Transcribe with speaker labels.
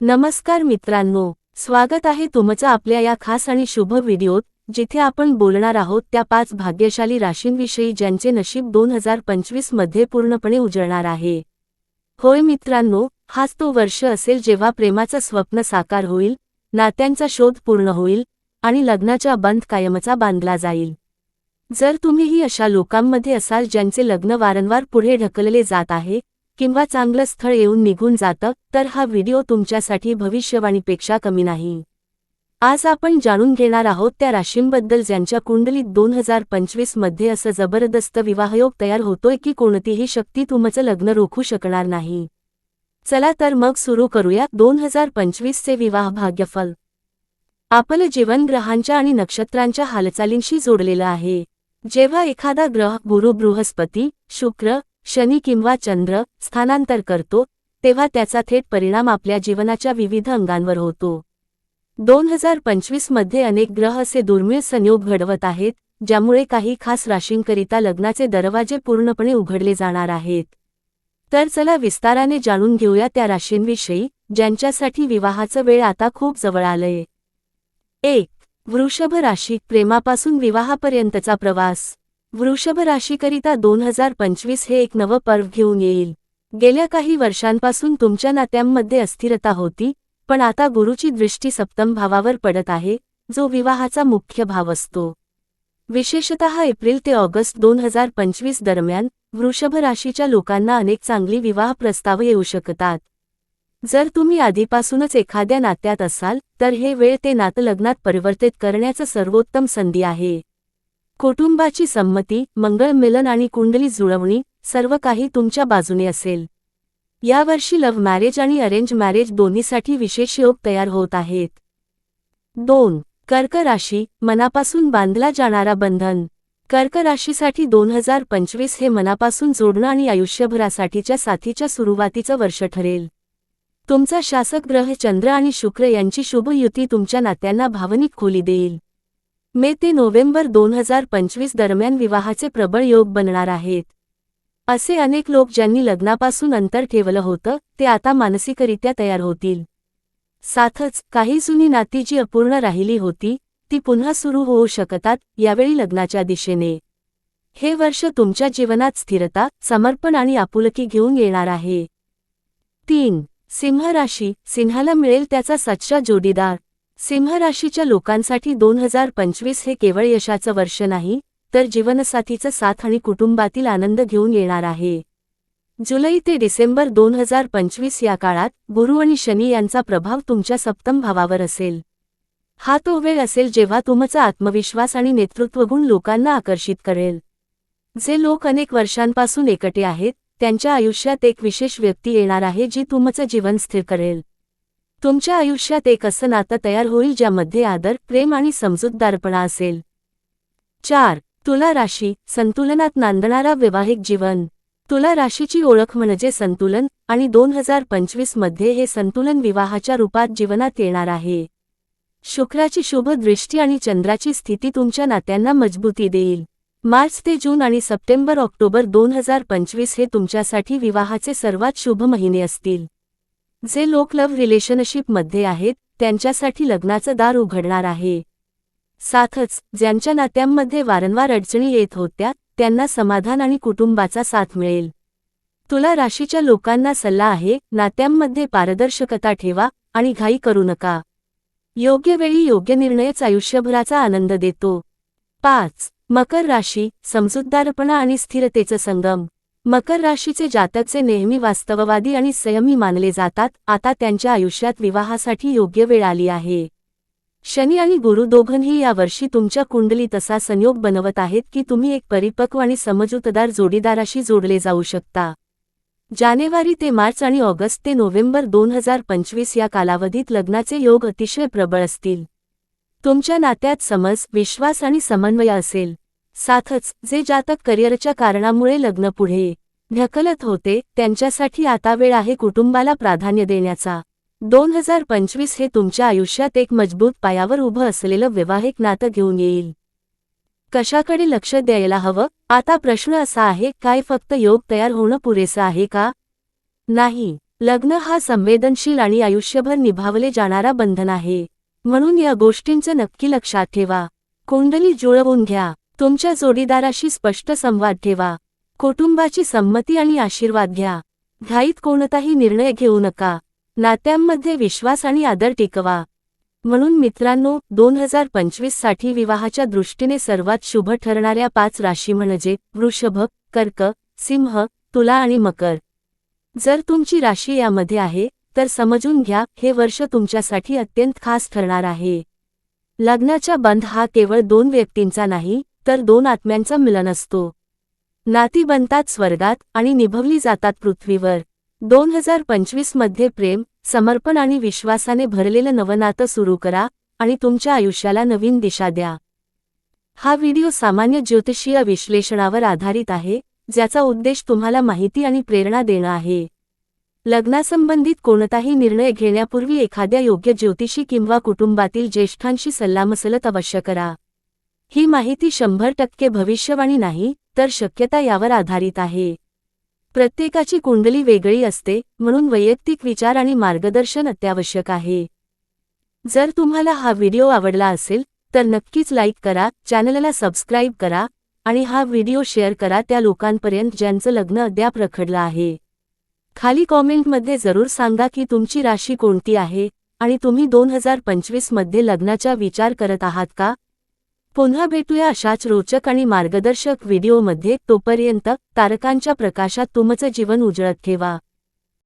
Speaker 1: नमस्कार मित्रांनो स्वागत आहे तुमचं आपल्या या खास आणि शुभ व्हिडिओत जिथे आपण बोलणार आहोत त्या पाच भाग्यशाली राशींविषयी ज्यांचे नशीब दोन हजार पंचवीसमध्ये पूर्णपणे उजळणार आहे. होय मित्रांनो हाच तो वर्ष असेल जेव्हा प्रेमाचं स्वप्न साकार होईल नात्यांचा शोध पूर्ण होईल आणि लग्नाचा बंध कायमचा बांधला जाईल. जर तुम्हीही अशा लोकांमध्ये असाल ज्यांचे लग्न वारंवार पुढे ढकलले जात आहे किंवा चांगलं स्थळ येऊन निघून जातं तर हा व्हिडिओ तुमच्यासाठी भविष्यवाणीपेक्षा कमी नाही. आज आपण जाणून घेणार आहोत त्या राशींबद्दल ज्यांच्या कुंडलीत दोन हजार पंचवीसमध्ये असं जबरदस्त विवाहयोग तयार होतोय की कोणतीही शक्ती तुमचं लग्न रोखू शकणार नाही. चला तर मग सुरू करूया दोन हजार पंचवीसचे विवाह भाग्यफल. आपलं जीवन ग्रहांच्या आणि नक्षत्रांच्या हालचालींशी जोडलेलं आहे. जेव्हा एखादा ग्रह गुरु बृहस्पती शुक्र शनी किंवा चंद्र स्थानांतर करतो तेव्हा त्याचा थेट परिणाम आपल्या जीवनाच्या विविध अंगांवर होतो. दोन हजार पंचवीसमध्ये अनेक ग्रह असे दुर्मिळ संयोग घडवत आहेत ज्यामुळे काही खास राशींकरिता लग्नाचे दरवाजे पूर्णपणे उघडले जाणार आहेत. तर चला विस्ताराने जाणून घेऊया त्या राशींविषयी ज्यांच्यासाठी विवाहाचं वेळ आता खूप जवळ आलंय. एक वृषभ राशी प्रेमापासून विवाहापर्यंतचा प्रवास. वृषभ राशीकरिता दोन हजार पंचवीस हे एक नवं पर्व घेऊन येईल. गेल्या काही वर्षांपासून तुमच्या नात्यांमध्ये अस्थिरता होती पण आता गुरुची दृष्टी सप्तम भावावर पडत आहे जो विवाहाचा मुख्य भाव असतो. विशेषतः एप्रिल ते ऑगस्ट दोन हजार पंचवीस दरम्यान वृषभ राशीच्या लोकांना अनेक चांगली विवाह प्रस्ताव येऊ शकतात. जर तुम्ही आधीपासूनच एखाद्या नात्यात असाल तर हे वेळ ते नातं लग्नात परिवर्तित करण्याचं सर्वोत्तम संधी आहे. कुटुंबाची संमती मंगळ मिलन आणि कुंडली जुळवणी सर्व काही तुमच्या बाजूने असेल. यावर्षी लव्ह मॅरेज आणि अरेंज मॅरेज दोन्हीसाठी विशेष योग तयार होत आहेत. दोन कर्क राशी मनापासून बांधला जाणारा बंधन. कर्क राशीसाठी दोन हजार पंचवीस हे मनापासून जोडणं आणि आयुष्यभरासाठीच्या साथीच्या सुरुवातीचं वर्ष ठरेल. तुमचा शासक ग्रह चंद्र आणि शुक्र यांची शुभ युती तुमच्या नात्यांना भावनिक खोली देईल. मे ते नोव्हेंबर दोन हजार पंचवीस दरम्यान विवाहाचे प्रबळ योग बनणार आहेत. असे अनेक लोक ज्यांनी लग्नापासून अंतर ठेवलं होतं ते आता मानसिकरित्या तयार होतील. साथच काही जुनी नाती जी अपूर्ण राहिली होती ती पुन्हा सुरू होऊ शकतात यावेळी लग्नाच्या दिशेने. हे वर्ष तुमच्या जीवनात स्थिरता समर्पण आणि आपुलकी घेऊन येणार आहे. तीन. सिंह राशी. सिंहाला मिळेल त्याचा सच्चा जोडीदार. सिंह राशीच्या लोकांसाठी दोन हजार पंचवीस हे केवळ यशाचं वर्ष नाही तर जीवनसाथीचं साथ आणि कुटुंबातील आनंद घेऊन येणार आहे. जुलै ते डिसेंबर दोन हजार पंचवीस या काळात गुरु आणि शनी यांचा प्रभाव तुमच्या सप्तम भावावर असेल. हा तो वेळ असेल जेव्हा तुमचा आत्मविश्वास आणि नेतृत्वगुण लोकांना आकर्षित करेल. जे लोक अनेक वर्षांपासून एकटे आहेत त्यांच्या आयुष्यात एक विशेष व्यक्ती येणार आहे जी तुमचं जीवन स्थिर करेल. तुमच्या आयुष्यात एक असं नातं तयार होईल ज्यामध्ये आदर प्रेम आणि समजूतदारपणा असेल. चार तुला राशी संतुलनात नांदणारा वैवाहिक जीवन. तुला राशीची ओळख म्हणजे संतुलन आणि दोन हजार पंचवीसमध्ये हे संतुलन विवाहाच्या रूपात जीवनात येणार आहे. शुक्राची शुभ दृष्टी आणि चंद्राची स्थिती तुमच्या नात्यांना मजबूती देईल. मार्च ते जून आणि सप्टेंबर ऑक्टोबर दोन हजार पंचवीस हे तुमच्यासाठी विवाहाचे सर्वात शुभ महिने असतील. जे लोक लव्ह रिलेशनशिपमध्ये आहेत त्यांच्यासाठी लग्नाचं दार उघडणार आहे. साथच ज्यांच्या नात्यांमध्ये वारंवार अडचणी येत होत्या त्यांना समाधान आणि कुटुंबाचा साथ मिळेल. तुला राशीच्या लोकांना सल्ला आहे नात्यांमध्ये पारदर्शकता ठेवा आणि घाई करू नका. योग्य वेळी योग्य निर्णयच आयुष्यभराचा आनंद देतो. पाच मकर राशी समजूतदारपणा आणि स्थिरतेचं संगम. मकर राशीचे जातकचे नेहमी वास्तववादी आणि संयमी मानले जातात. आता त्यांच्या आयुष्यात विवाहासाठी योग्य वेळ आली आहे. शनी आणि गुरु दोघंही यावर्षी तुमच्या कुंडलीत असा संयोग बनवत आहेत की तुम्ही एक परिपक्व आणि समजूतदार जोडीदाराशी जोडले जाऊ शकता. जानेवारी ते मार्च आणि ऑगस्ट ते नोव्हेंबर दोन हजार पंचवीस या कालावधीत लग्नाचे योग अतिशय प्रबळ असतील. तुमच्या नात्यात समज विश्वास आणि समन्वय असेल. साथच जे जातक करिअरच्या कारणामुळे लग्न पुढे ढकलत होते त्यांच्यासाठी आता वेळ आहे कुटुंबाला प्राधान्य देण्याचा. दोन हजार पंचवीस हे तुमच्या आयुष्यात एक मजबूत पायावर उभं असलेलं वैवाहिक नातं घेऊन येईल. कशाकडे लक्ष द्यायला हवं? आता प्रश्न असा आहे काय फक्त योग तयार होणं पुरेसं आहे का? नाही. लग्न हा संवेदनशील आणि आयुष्यभर निभावले जाणारा बंधन आहे. म्हणून या गोष्टींचं नक्की लक्षात ठेवा. कुंडली जुळवून घ्या. तुमच्या जोडीदाराशी स्पष्ट संवाद ठेवा. कुटुंबाची संमती आणि आशीर्वाद घ्या. घाईत कोणताही निर्णय घेऊ नका. नात्यांमध्ये विश्वास आणि आदर टिकवा. म्हणून मित्रांनो दोन हजार पंचवीससाठी विवाहाच्या दृष्टीने सर्वात शुभ ठरणाऱ्या पाच राशी म्हणजे वृषभ कर्क सिंह तुला आणि मकर. जर तुमची राशी यामध्ये आहे तर समजून घ्या हे वर्ष तुमच्यासाठी अत्यंत खास ठरणार आहे. लग्नाचा बंध हा केवळ दोन व्यक्तींचा नाही तर दोन आत्म्यांचा मिलन असतो. नाती बनतात स्वर्गात आणि निभवली जातात पृथ्वीवर. दोन हजार पंचवीसमध्ये प्रेम समर्पण आणि विश्वासाने भरलेलं नवनातं सुरू करा आणि तुमच्या आयुष्याला नवीन दिशा द्या. हा व्हिडिओ सामान्य ज्योतिषीय विश्लेषणावर आधारित आहे ज्याचा उद्देश तुम्हाला माहिती आणि प्रेरणा देणं आहे. लग्नासंबंधित कोणताही निर्णय घेण्यापूर्वी एखाद्या योग्य ज्योतिषी किंवा कुटुंबातील ज्येष्ठांशी सल्लामसलत अवश्य करा. ही माहिती शंभर टक्के भविष्यवाणी नाही तर शक्यता यावर आधारित आहे. प्रत्येकाची कुंडली वेगळी असते म्हणून वैयक्तिक विचार आणि मार्गदर्शन अत्यावश्यक आहे. जर तुम्हाला हा व्हिडिओ आवडला असेल तर नक्कीच लाईक करा चॅनलला सबस्क्राईब करा आणि हा व्हिडिओ शेअर करा त्या लोकांपर्यंत ज्यांचं लग्न अद्याप रखडलं आहे. खाली कॉमेंटमध्ये जरूर सांगा की तुमची राशी कोणती आहे आणि तुम्ही दोन हजार पंचवीसमध्ये लग्नाचा विचार करत आहात का? पुन्हा भेटूया अशाच रोचक आणि मार्गदर्शक व्हिडिओमध्ये तोपर्यंत तारकांच्या प्रकाशात तुमचं जीवन उजळत ठेवा.